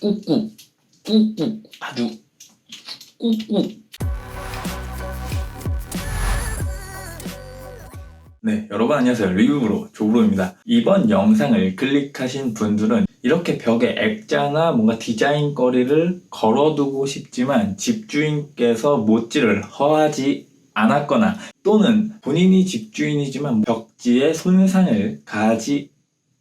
꾹꾹 꾹꾹 아주 꾹꾹 네, 여러분 안녕하세요. 리뷰브로 조브로입니다. 이번 영상을 클릭하신 분들은 이렇게 벽에 액자나 뭔가 디자인거리를 걸어두고 싶지만 집주인께서 못질을 허하지 않았거나 또는 본인이 집주인이지만 벽지에 손상을 가하지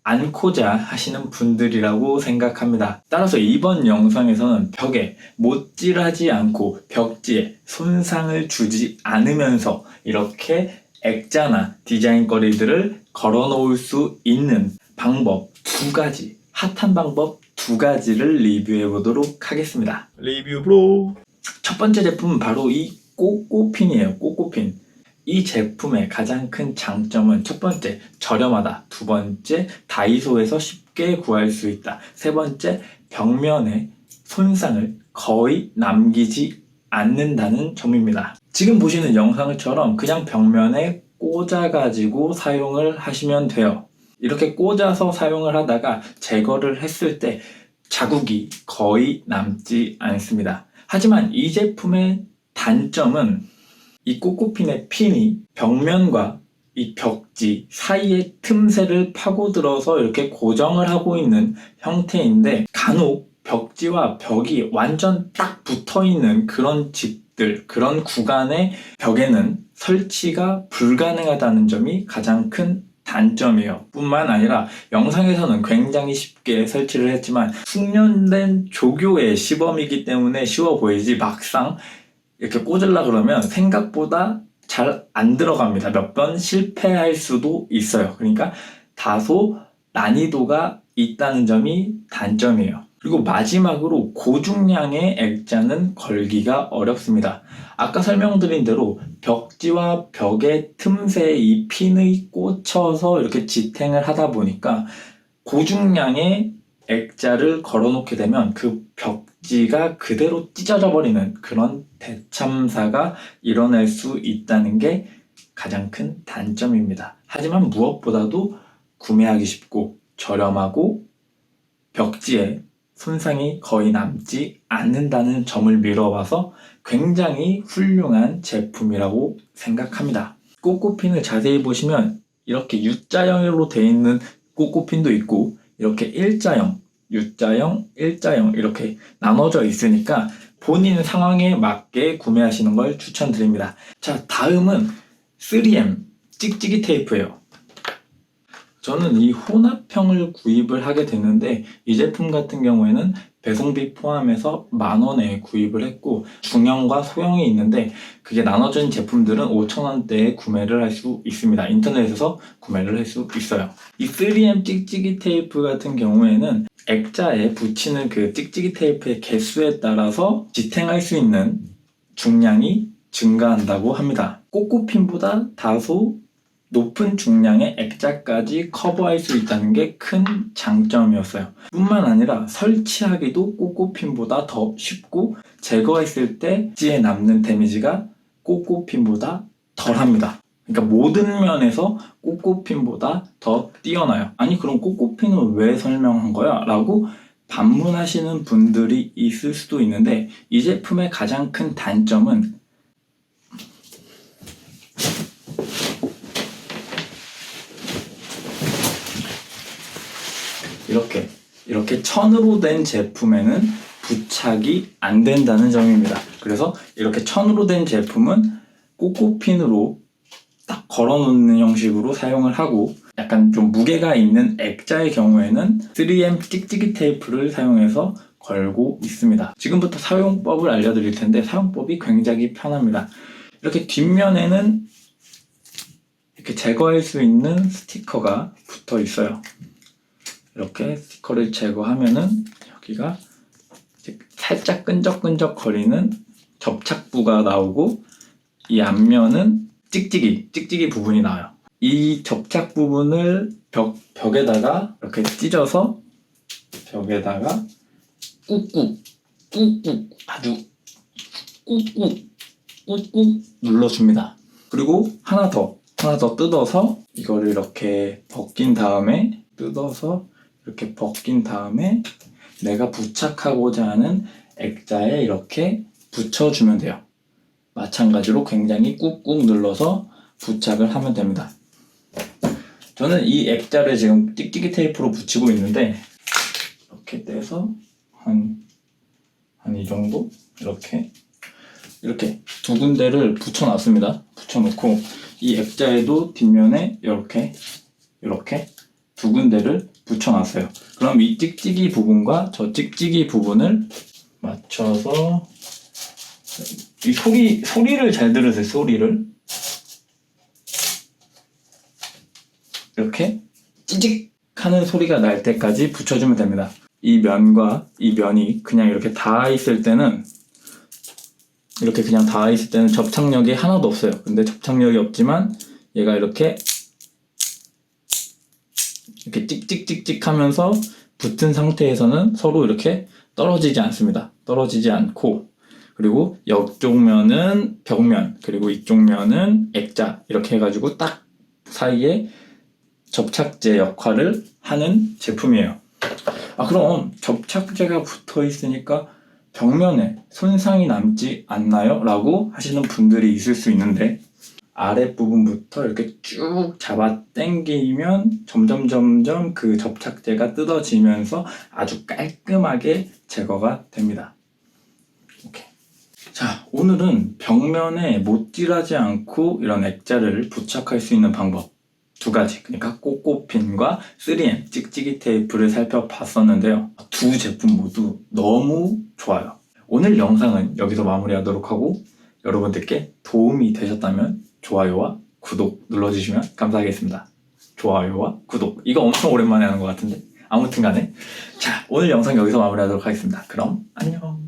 않고자 하시는 분들이라고 생각합니다. 따라서 이번 영상에서는 벽에 못질하지 않고 벽지에 손상을 주지 않으면서 이렇게 액자나 디자인거리들을 걸어 놓을 수 있는 방법 두 가지, 핫한 방법 두 가지를 리뷰해 보도록 하겠습니다. 리뷰 브로 첫 번째 제품은 바로 이 꼬꼬핀이에요. 꼬꼬핀. 이 제품의 가장 큰 장점은 첫 번째, 저렴하다. 두 번째, 다이소에서 쉽게 구할 수 있다. 세 번째, 벽면에 손상을 거의 남기지 않는다는 점입니다. 지금 보시는 영상처럼 그냥 벽면에 꽂아가지고 사용을 하시면 돼요. 이렇게 꽂아서 사용을 하다가 제거를 했을 때 자국이 거의 남지 않습니다. 하지만 이 제품의 단점은 이 꼬꼬핀의 핀이 벽면과 이 벽지 사이의 틈새를 파고들어서 이렇게 고정을 하고 있는 형태인데 간혹 벽지와 벽이 완전 딱 붙어 있는 그런 집들, 그런 구간의 벽에는 설치가 불가능하다는 점이 가장 큰 단점이에요. 뿐만 아니라 영상에서는 굉장히 쉽게 설치를 했지만 숙련된 조교의 시범이기 때문에 쉬워 보이지 막상 이렇게 꽂으려 그러면 생각보다 잘 안 들어갑니다. 몇 번 실패할 수도 있어요. 그러니까 다소 난이도가 있다는 점이 단점이에요. 그리고 마지막으로 고중량의 액자는 걸기가 어렵습니다. 아까 설명드린 대로 벽지와 벽의 틈새에 이 핀이 꽂혀서 이렇게 지탱을 하다 보니까 고중량의 액자를 걸어놓게 되면 그 벽 지가 그대로 찢어져 버리는 그런 대참사가 일어날 수 있다는 게 가장 큰 단점입니다. 하지만 무엇보다도 구매하기 쉽고 저렴하고 벽지에 손상이 거의 남지 않는다는 점을 미뤄봐서 굉장히 훌륭한 제품이라고 생각합니다. 꼬꼬핀을 자세히 보시면 이렇게 U자형으로 되어 있는 꼬꼬핀도 있고 이렇게 일자형, U자형, 일자형 이렇게 나눠져 있으니까 본인 상황에 맞게 구매하시는 걸 추천드립니다. 자, 다음은 3M 찍찍이 테이프예요. 저는 이 혼합형을 구입을 하게 됐는데 이 제품 같은 경우에는 배송비 포함해서 만 원에 구입을 했고 중형과 소형이 있는데 그게 나눠진 제품들은 5천 원대에 구매를 할 수 있습니다. 인터넷에서 구매를 할 수 있어요. 이 3M 찍찍이 테이프 같은 경우에는 액자에 붙이는 그 찍찍이 테이프의 개수에 따라서 지탱할 수 있는 중량이 증가한다고 합니다. 꼬꼬핀보다 다소 높은 중량의 액자까지 커버할 수 있다는 게 큰 장점이었어요. 뿐만 아니라 설치하기도 꼬꼬핀보다 더 쉽고 제거했을 때 지에 남는 데미지가 꼬꼬핀보다 덜합니다. 그러니까 모든 면에서 꼬꼬핀보다 더 뛰어나요. 아니 그럼 꼬꼬핀은 왜 설명한 거야? 라고 반문하시는 분들이 있을 수도 있는데 이 제품의 가장 큰 단점은 이렇게 이렇게 천으로 된 제품에는 부착이 안 된다는 점입니다. 그래서 이렇게 천으로 된 제품은 꼬꼬핀으로 딱 걸어놓는 형식으로 사용을 하고 약간 좀 무게가 있는 액자의 경우에는 3M 찍찍이 테이프를 사용해서 걸고 있습니다. 지금부터 사용법을 알려드릴 텐데 사용법이 굉장히 편합니다. 이렇게 뒷면에는 이렇게 제거할 수 있는 스티커가 붙어 있어요. 이렇게 스티커를 제거하면은 여기가 살짝 끈적끈적 거리는 접착부가 나오고 이 앞면은 찍찍이, 찍찍이 부분이 나와요. 이 접착 부분을 벽, 벽에다가 이렇게 찢어서 벽에다가 꾹꾹, 꾹꾹, 아주 꾹꾹, 꾹꾹 눌러줍니다. 그리고 하나 더, 하나 더 뜯어서 이거를 이렇게 벗긴 다음에 뜯어서 이렇게 벗긴 다음에 내가 부착하고자 하는 액자에 이렇게 붙여주면 돼요. 마찬가지로 굉장히 꾹꾹 눌러서 부착을 하면 됩니다. 저는 이 액자를 지금 찍찍이 테이프로 붙이고 있는데 이렇게 떼서 한 한 이 정도 이렇게 이렇게 두 군데를 붙여놨습니다. 붙여놓고 이 액자에도 뒷면에 이렇게 이렇게 두 군데를 붙여놨어요. 그럼 이 찍찍이 부분과 저 찍찍이 부분을 맞춰서 이 소리 소리를 잘 들으세요. 소리를 이렇게 찌직 하는 소리가 날 때까지 붙여주면 됩니다. 이 면과 이 면이 그냥 이렇게 닿아 있을 때는 이렇게 그냥 닿아 있을 때는 접착력이 하나도 없어요. 근데 접착력이 없지만 얘가 이렇게 이렇게 찍찍찍찍 하면서 붙은 상태에서는 서로 이렇게 떨어지지 않습니다. 떨어지지 않고 그리고 옆쪽 면은 벽면 그리고 이쪽 면은 액자 이렇게 해가지고 딱 사이에 접착제 역할을 하는 제품이에요. 아 그럼 접착제가 붙어 있으니까 벽면에 손상이 남지 않나요? 라고 하시는 분들이 있을 수 있는데 아랫부분부터 이렇게 쭉 잡아 당기면 점점 점점 그 접착제가 뜯어지면서 아주 깔끔하게 제거가 됩니다. 자, 오늘은 벽면에 못질하지 않고 이런 액자를 부착할 수 있는 방법 두 가지, 그러니까 꼬꼬핀과 3M 찍찍이 테이프를 살펴봤었는데요. 두 제품 모두 너무 좋아요. 오늘 영상은 여기서 마무리하도록 하고 여러분들께 도움이 되셨다면 좋아요와 구독 눌러주시면 감사하겠습니다. 좋아요와 구독. 이거 엄청 오랜만에 하는 것 같은데. 아무튼 간에. 자, 오늘 영상 여기서 마무리하도록 하겠습니다. 그럼 안녕.